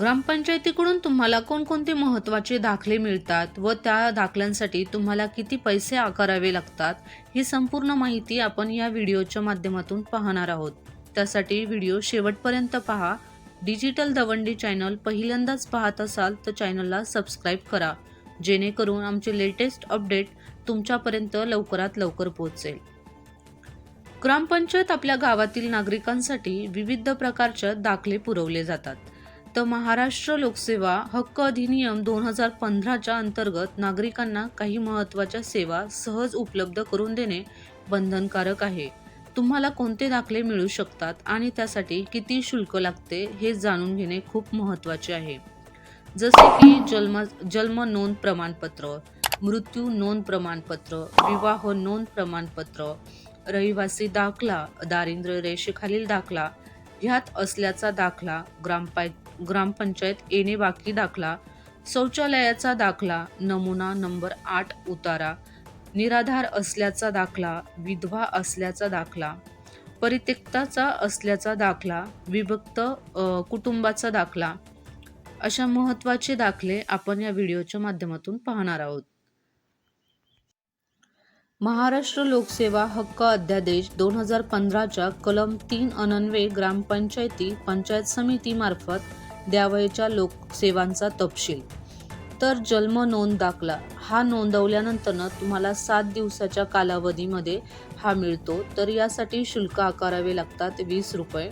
ग्रामपंचायतीकडून तुम्हाला कोणकोणते महत्त्वाचे दाखले मिळतात व त्या दाखल्यांसाठी तुम्हाला किती पैसे आकारावे लागतात ही संपूर्ण माहिती आपण या व्हिडिओच्या माध्यमातून पाहणार आहोत. त्यासाठी व्हिडिओ शेवटपर्यंत पहा. डिजिटल दवंडी चॅनल पहिल्यांदाच पाहत असाल तर चॅनलला सबस्क्राईब करा जेणेकरून आमचे लेटेस्ट अपडेट तुमच्यापर्यंत लवकरात लवकर पोहोचेल. ग्रामपंचायत आपल्या गावातील नागरिकांसाठी विविध प्रकारच्या दाखले पुरवले जातात. तर महाराष्ट्र लोकसेवा हक्क अधिनियम दोन हजार पंधराच्या अंतर्गत नागरिकांना काही महत्त्वाच्या सेवा सहज उपलब्ध करून देणे बंधनकारक आहे. तुम्हाला कोणते दाखले मिळू शकतात आणि त्यासाठी किती शुल्क लागते हे जाणून घेणे खूप महत्त्वाचे आहे. जसे की जन्म जन्म नोंद प्रमाणपत्र मृत्यू नोंद प्रमाणपत्र विवाह नोंद प्रमाणपत्र रहिवासी दाखला दारिद्र्य रेषेखालील दाखला ह्यात असल्याचा दाखला ग्रामपाय ग्रामपंचायत येणे बाकी दाखला शौचालयाचा दाखला नमुना नंबर आठ उतारा निराधार असल्याचा दाखला विधवा असल्याचा दाखला परित्यक्ताचा असल्याचा दाखला विभक्त कुटुंबाचा दाखला अशा महत्त्वाचे दाखले आपण या व्हिडिओच्या माध्यमातून पाहणार आहोत. महाराष्ट्र लोकसेवा हक्क अध्यादेश दोन हजार पंधराच्या कलम तीन अनन्वे ग्रामपंचायती पंचायत समितीमार्फत द्यावयाच्या लोकसेवांचा तपशील. तर जन्म नोंद दाखला. हा नोंदवल्यानंतर तुम्हाला सात दिवसाच्या कालावधीमध्ये हा मिळतो. तर यासाठी शुल्क आकारावे लागतात वीस रुपये.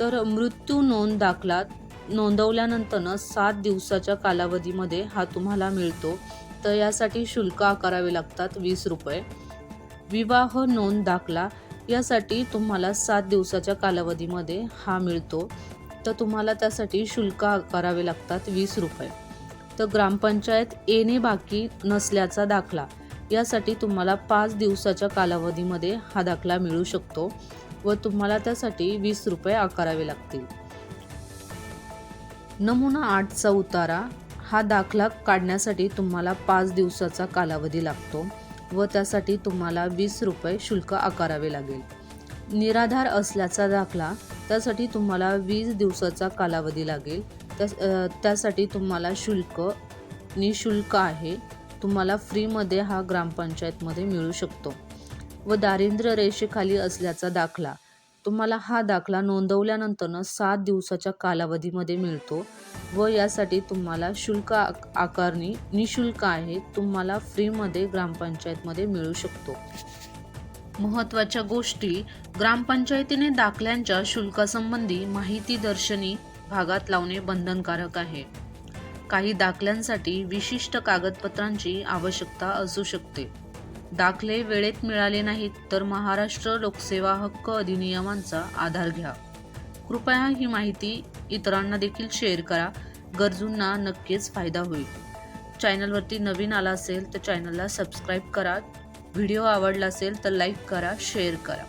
तर मृत्यू नोंद दाखला नोंदवल्यानंतर सात दिवसाच्या कालावधीमध्ये हा तुम्हाला मिळतो. तर यासाठी शुल्क आकारावे लागतात वीस रुपये. विवाह नोंद दाखला. यासाठी तुम्हाला सात दिवसाच्या कालावधीमध्ये हा मिळतो. तर तुम्हाला त्यासाठी शुल्क आकारावे लागतात वीस रुपये. तर ग्रामपंचायत येणे बाकी नसल्याचा दाखला. यासाठी तुम्हाला पाच दिवसाच्या कालावधीमध्ये हा दाखला मिळू शकतो व तुम्हाला त्यासाठी वीस रुपये आकारावे लागतील. नमुना आठचा उतारा. हा दाखला काढण्यासाठी तुम्हाला पाच दिवसाचा कालावधी लागतो व त्यासाठी तुम्हाला वीस रुपये शुल्क आकारावे लागेल. निराधार असल्याचा दाखला. त्यासाठी तुम्हाला वीस दिवसाचा कालावधी लागेल. त्या त्यासाठी तुम्हाला शुल्क निशुल्क आहे. तुम्हाला फ्रीमध्ये हा ग्रामपंचायतमध्ये मिळू शकतो. व दारिद्र्य रेषेखाली असल्याचा दाखला. तुम्हाला हा दाखला नोंदवल्यानंतर सात दिवसाच्या कालावधीमध्ये मिळतो. व यासाठी तुम्हाला शुल्क आकारणी निशुल्क आहे. तुम्हाला फ्रीमध्ये ग्रामपंचायतमध्ये मिळू शकतो. महत्त्वाच्या गोष्टी ग्रामपंचायतीने दाखल्यांच्या शुल्कासंबंधी माहिती दर्शनी भागात लावणे बंधनकारक आहे. काही दाखल्यांसाठी विशिष्ट कागदपत्रांची आवश्यकता असू शकते. दाखले वेळेत मिळाले नाहीत तर महाराष्ट्र लोकसेवा हक्क अधिनियमांचा आधार घ्या. कृपया ही माहिती इतरांना देखील शेअर करा. गरजूंना नक्कीच फायदा होईल. चॅनलवरती नवीन आला असेल तर चॅनलला सबस्क्राईब करा. व्हिडिओ आवडला असेल तर लाईक करा शेअर करा.